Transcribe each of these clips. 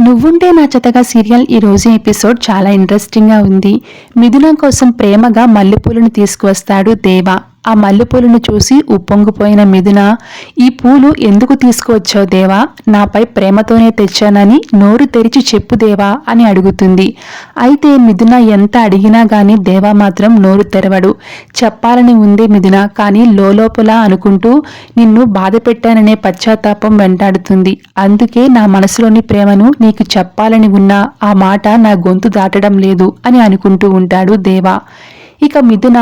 నువ్వుంటే నా చెతగా సీరియల్ ఈ రోజు ఎపిసోడ్ చాలా ఇంట్రెస్టింగ్గా ఉంది. మిథున కోసం ప్రేమగా మల్లెపూలను తీసుకువస్తాడు దేవా. ఆ మల్లెపూలను చూసి ఉప్పొంగిపోయిన మిథున ఈ పూలు ఎందుకు తీసుకువచ్చావు దేవా? నాపై ప్రేమతోనే తెచ్చానని నోరు తెరిచి చెప్పు దేవా అని అడుగుతుంది. అయితే మిథున ఎంత అడిగినా గాని దేవా మాత్రం నోరు తెరవడు. చెప్పాలని ఉంది మిథున కానీ లోపల అనుకుంటూ నిన్ను బాధ పెట్టాననే పశ్చాత్తాపం వెంటాడుతుంది. అందుకే నా మనసులోని ప్రేమను నీకు చెప్పాలని ఉన్నా ఆ మాట నా గొంతు దాటడం లేదు అని అనుకుంటూ ఉంటాడు దేవా. ఇక మిథున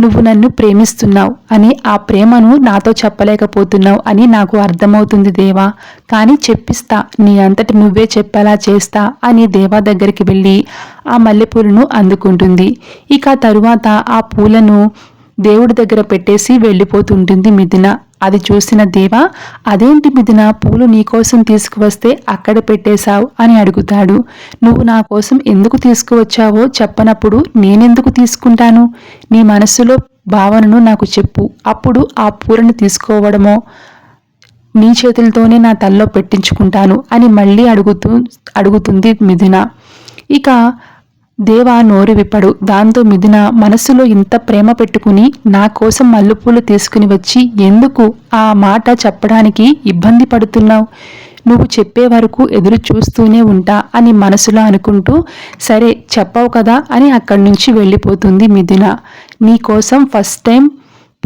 నువ్వు నన్ను ప్రేమిస్తున్నావు అని ఆ ప్రేమను నాతో చెప్పలేకపోతున్నావు అని నాకు అర్థమవుతుంది దేవా. కానీ చెప్పిస్తా నీ అంతటి నువ్వే చెప్పేలా చేస్తా అని దేవా దగ్గరికి వెళ్ళి ఆ మల్లెపూలను అందుకుంటుంది. ఇక తరువాత ఆ పూలను దేవుడి దగ్గర పెట్టేసి వెళ్ళిపోతుంటుంది మిథున. అది చూసిన దేవ అదేంటి మిథున పూలు నీకోసం తీసుకువస్తే అక్కడ పెట్టేశావు? అని అడుగుతాడు. నువ్వు నా కోసం ఎందుకు తీసుకువచ్చావో చెప్పనప్పుడు నేనెందుకు తీసుకుంటాను? నీ మనస్సులో భావనను నాకు చెప్పు. అప్పుడు ఆ పూలను తీసుకోవడమో నీ చేతులతోనే నా తల్లో పెట్టించుకుంటాను అని మళ్ళీ అడుగుతూ అడుగుతుంది మిథున. ఇక దేవా నోరు విప్పడు. దాంతో మిథున మనస్సులో ఇంత ప్రేమ పెట్టుకుని నా కోసం మల్లెపూలు తీసుకుని వచ్చి ఎందుకు ఆ మాట చెప్పడానికి ఇబ్బంది పడుతున్నావు? నువ్వు చెప్పే వరకు ఎదురు చూస్తూనే ఉంటా అని మనసులో అనుకుంటూ సరే చెప్పవు కదా అని అక్కడి నుంచి వెళ్ళిపోతుంది మిథున. నీ కోసం ఫస్ట్ టైం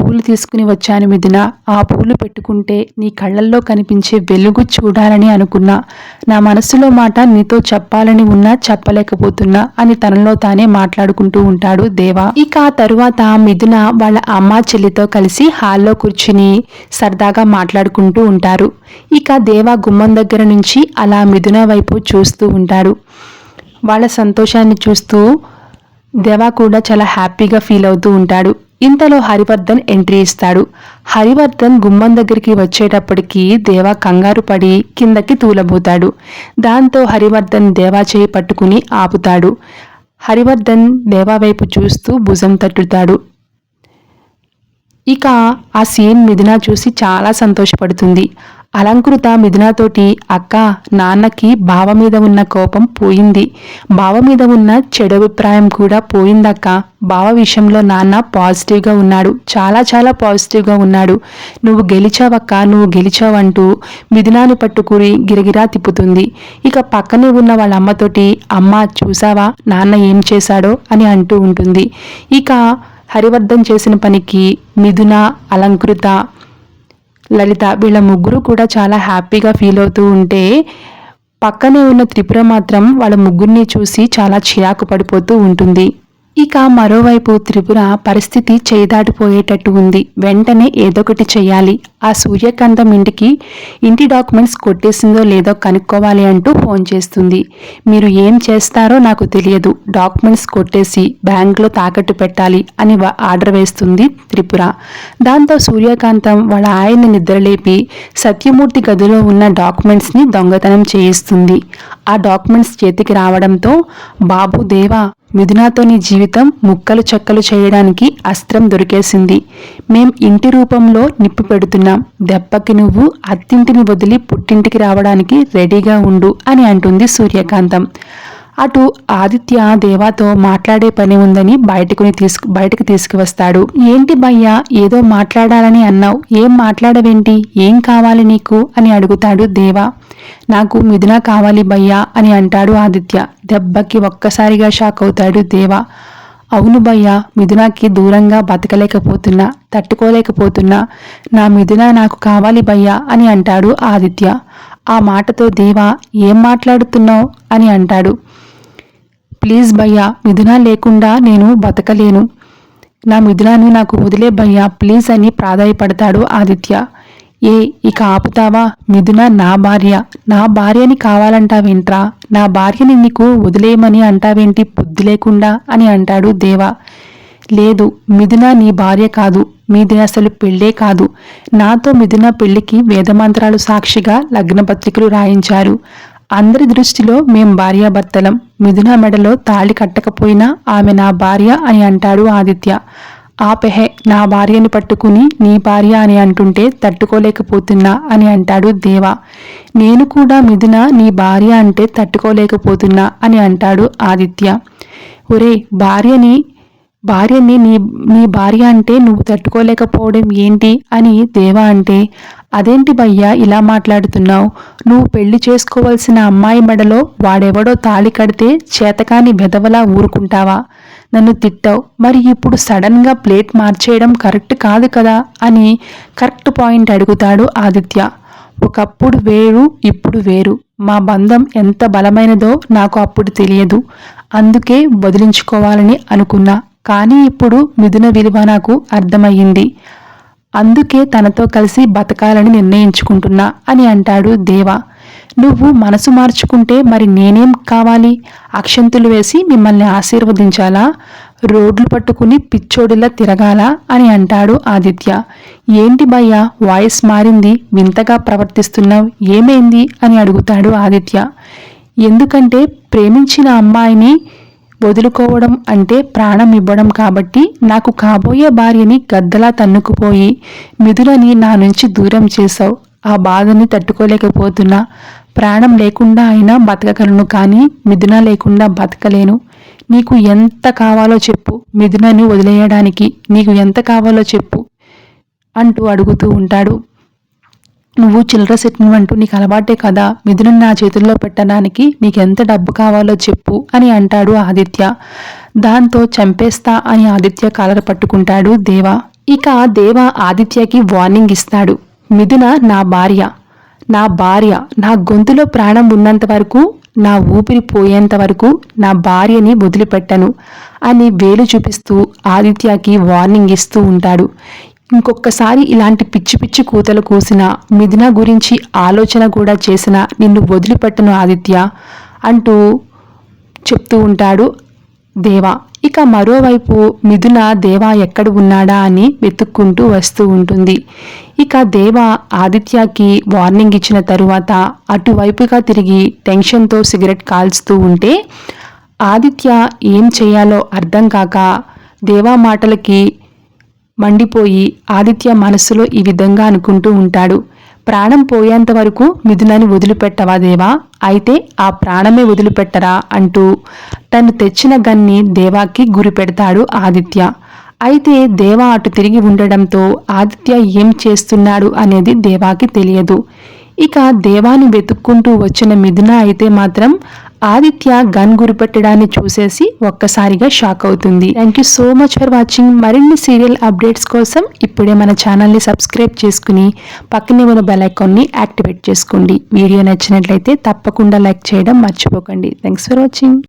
పూలు తీసుకుని వచ్చాను మిథున. ఆ పూలు పెట్టుకుంటే నీ కళ్ళల్లో కనిపించే వెలుగు చూడాలని అనుకున్నా. నా మనసులో మాట నీతో చెప్పాలని ఉన్నా చెప్పలేకపోతున్నా అని తనలో తానే మాట్లాడుకుంటూ ఉంటాడు దేవా. ఇక ఆ తరువాత మిథున వాళ్ళ అమ్మ చెల్లితో కలిసి హాల్లో కూర్చుని సరదాగా మాట్లాడుకుంటూ ఉంటారు. ఇక దేవా గుమ్మం దగ్గర నుంచి అలా మిథున వైపు చూస్తూ ఉంటాడు. వాళ్ళ సంతోషాన్ని చూస్తూ దేవా కూడా చాలా హ్యాపీగా ఫీల్ అవుతూ ఉంటాడు. ఇంతలో హరివర్ధన్ ఎంట్రీ ఇస్తాడు. హరివర్ధన్ గుమ్మం దగ్గరికి వచ్చేటప్పటికి దేవా కంగారు పడి కిందకి తూలబోతాడు. దాంతో హరివర్ధన్ దేవా చేయి పట్టుకుని ఆపుతాడు. హరివర్ధన్ దేవా వైపు చూస్తూ భుజం తట్టుతాడు. ఇక ఆ సీన్ మిథున చూసి చాలా సంతోషపడుతుంది. అలంకృత మిథునాతోటి అక్క నాన్నకి బావ మీద ఉన్న కోపం పోయింది. బావ మీద ఉన్న చెడు అభిప్రాయం కూడా పోయిందక్క. బావ విషయంలో నాన్న పాజిటివ్గా ఉన్నాడు. చాలా చాలా పాజిటివ్గా ఉన్నాడు. నువ్వు గెలిచావక్క నువ్వు గెలిచావంటూ మిథునాన్ని పట్టుకుని గిరగిరా తిప్పుతుంది. ఇక పక్కనే ఉన్న వాళ్ళ అమ్మతోటి అమ్మ చూసావా? నాన్న ఏం చేశాడో? అని అంటూ ఉంటుంది. ఇక హరివర్ధన్ చేసిన పనికి మిథున అలంకృత లలిత వీళ్ళ ముగ్గురు కూడా చాలా హ్యాపీగా ఫీల్ అవుతూ ఉంటే పక్కనే ఉన్న త్రిపుర మాత్రం వాళ్ళ ముగ్గురిని చూసి చాలా చిరాకు పడిపోతూ ఉంటుంది. ఇక మరోవైపు త్రిపుర పరిస్థితి చేయదాటిపోయేటట్టు ఉంది. వెంటనే ఏదొకటి చేయాలి. ఆ సూర్యకాంతం ఇంటికి ఇంటి డాక్యుమెంట్స్ కొట్టేసిందో లేదో కనుక్కోవాలి అంటూ ఫోన్ చేస్తుంది. మీరు ఏం చేస్తారో నాకు తెలియదు. డాక్యుమెంట్స్ కొట్టేసి బ్యాంక్లో తాకట్టు పెట్టాలి అని ఆర్డర్ వేస్తుంది త్రిపుర. దాంతో సూర్యకాంతం వాళ్ళ ఆయన్ని నిద్రలేపి సత్యమూర్తి గదిలో ఉన్న డాక్యుమెంట్స్ని దొంగతనం చేయిస్తుంది. ఆ డాక్యుమెంట్స్ చేతికి రావడంతో బాబు దేవా మిథునాతో నీ జీవితం ముక్కలు చెక్కలు చేయడానికి అస్త్రం దొరికేసింది. మేం ఇంటి రూపంలో నిప్పు పెడుతున్నాం. దెబ్బకి నువ్వు అత్తింటిని వదిలి పుట్టింటికి రావడానికి రెడీగా ఉండు అని అంటుంది సూర్యకాంతం. అటు ఆదిత్య దేవాతో మాట్లాడే పని ఉందని బయటకుని తీసుకు బయటకు తీసుకువస్తాడు. ఏంటి భయ్యా ఏదో మాట్లాడాలని అన్నావు. ఏం మాట్లాడవేంటి? ఏం కావాలి నీకు? అని అడుగుతాడు దేవా. నాకు మిథున కావాలి భయ్యా అని అంటాడు ఆదిత్య. దెబ్బకి ఒక్కసారిగా షాక్ అవుతాడు దేవా. అవును భయ్యా మిథునాకి దూరంగా బతకలేకపోతున్నా తట్టుకోలేకపోతున్నా. నా మిథున నాకు కావాలి భయ్యా అని అంటాడు ఆదిత్య. ఆ మాటతో దేవా ఏం మాట్లాడుతున్నావు? అని అంటాడు. ప్లీజ్ భయ్యా మిథున లేకుండా నేను బతకలేను. నా మిథునాన్ని నాకు వదిలే భయ్యా ప్లీజ్ అని ప్రాధాయపడతాడు ఆదిత్య. ఏ ఇక ఆపుతావా? మిథున నా భార్య. నా భార్యని కావాలంటావేంట్రా? నా భార్యని నీకు వదిలేయమని అంటావేంటి? బుద్ధి లేకుండా అని అంటాడు దేవా. లేదు మిథున నీ భార్య కాదు. మీది అసలు పెళ్ళే కాదు. నాతో మిథున పెళ్ళికి వేదమంత్రాలు సాక్షిగా లగ్నపత్రికలు రాయించారు. అందరి దృష్టిలో మేం భార్యాభర్తలం. మిథున మెడలో తాళి కట్టకపోయినా ఆమె నా భార్య అని అంటాడు ఆదిత్య. ఆపెహే నా భార్యని పట్టుకుని నీ భార్య అని అంటుంటే తట్టుకోలేకపోతున్నా అని అంటాడు దేవ. నేను కూడా మిథున నీ భార్య అంటే తట్టుకోలేకపోతున్నా అని అంటాడు ఆదిత్య. ఒరే భార్యని భార్యని నీ నీ భార్య అంటే నువ్వు తట్టుకోలేకపోవడం ఏంటి అని దేవా అంటే అదేంటి భయ్యా ఇలా మాట్లాడుతున్నావు? నువ్వు పెళ్ళి చేసుకోవాల్సిన అమ్మాయి మెడలో వాడెవడో తాళి కడితే చేతకాని బెదవలా ఊరుకుంటావా? నన్ను తిట్టావు. మరి ఇప్పుడు సడన్గా ప్లేట్ మార్చేయడం కరెక్ట్ కాదు కదా? అని కరెక్ట్ పాయింట్ అడుగుతాడు ఆదిత్య. ఒకప్పుడు వేరు ఇప్పుడు వేరు. మా బంధం ఎంత బలమైనదో నాకు అప్పుడు తెలియదు. అందుకే వదిలించుకోవాలని అనుకున్నా. కానీ ఇప్పుడు మిథున విలువ నాకు అర్థమయ్యింది. అందుకే తనతో కలిసి బతకాలని నిర్ణయించుకుంటున్నా అని అంటాడు దేవ. నువ్వు మనసు మార్చుకుంటే మరి నేనేం కావాలి? అక్షంతులు వేసి మిమ్మల్ని ఆశీర్వదించాలా? రోడ్లు పట్టుకుని పిచ్చోడిలా తిరగాల? అని అంటాడు ఆదిత్య. ఏంటి భయ్య వాయిస్ మారింది వింతగా ప్రవర్తిస్తున్నావు ఏమైంది? అని అడుగుతాడు ఆదిత్య. ఎందుకంటే ప్రేమించిన అమ్మాయిని వదులుకోవడం అంటే ప్రాణం ఇవ్వడం కాబట్టి నాకు కాబోయే భార్యని గద్దలా తన్నుకుపోయి మిథులని నా నుంచి దూరం చేశావు. ఆ బాధని తట్టుకోలేకపోతున్నా. ప్రాణం లేకుండా అయినా బతకగలను కానీ మిథున లేకుండా బతకలేను. నీకు ఎంత కావాలో చెప్పు మిథునని వదిలేయడానికి. నీకు ఎంత కావాలో చెప్పు అంటూ అడుగుతూ ఉంటాడు. నువ్వు చిల్లర అంటూ నీకు అలవాటే కదా. మిథునం నా చేతుల్లో పెట్టడానికి నీకెంత డబ్బు కావాలో చెప్పు అని అంటాడు ఆదిత్య. దాంతో చంపేస్తా అని ఆదిత్య కాలర పట్టుకుంటాడు దేవ. ఇక దేవ ఆదిత్యకి వార్నింగ్ ఇస్తాడు. మిథున నా భార్య. నా భార్య నా గొంతులో ప్రాణం ఉన్నంత వరకు నా ఊపిరి పోయేంత వరకు నా భార్యని వదిలిపెట్టను అని వేలు చూపిస్తూ ఆదిత్యకి వార్నింగ్ ఇస్తూ ఉంటాడు. ఇంకొకసారి ఇలాంటి పిచ్చి పిచ్చి కూతలు కూసిన మిథున గురించి ఆలోచన కూడా చేసిన నిన్ను వదిలిపెట్టను ఆదిత్య అంటూ చెప్తూ ఉంటాడు దేవా. ఇక మరోవైపు మిథున దేవా ఎక్కడ ఉన్నాడా అని వెతుక్కుంటూ వస్తూ ఉంటుంది. ఇక దేవ ఆదిత్యకి వార్నింగ్ ఇచ్చిన తరువాత అటువైపుగా తిరిగి టెన్షన్తో సిగరెట్ కాల్చుతూ ఉంటే ఆదిత్య ఏం చేయాలో అర్థం కాక దేవా మాటలకి మండిపోయి ఆదిత్య మనస్సులో ఈ విధంగా అనుకుంటూ ఉంటాడు. ప్రాణం పోయేంత వరకు మిథునని వదిలిపెట్టవా దేవా? అయితే ఆ ప్రాణమే వదిలిపెట్టరా? అంటూ తను తెచ్చిన గన్ని దేవాకి గురి పెడతాడు ఆదిత్య. అయితే దేవా అటు తిరిగి ఉండడంతో ఆదిత్య ఏం చేస్తున్నాడు అనేది దేవాకి తెలియదు. ఇక దేవాని వెతుక్కుంటూ వచ్చిన మిథున అయితే మాత్రం ఆదిత్య గన్ గురిపెట్టడాన్ని చూసేసి ఒక్కసారిగా షాక్ అవుతుంది. Thank you so much for watching మరిన్ని సీరియల్ అప్డేట్స్ కోసం ఇప్పుడే మన ఛానల్ని సబ్స్క్రైబ్ చేసుకుని పక్కనే ఉన్న బెల్ ఐకాన్ని యాక్టివేట్ చేసుకోండి. వీడియో నచ్చినట్లయితే తప్పకుండా లైక్ చేయడం మర్చిపోకండి. Thanks for watching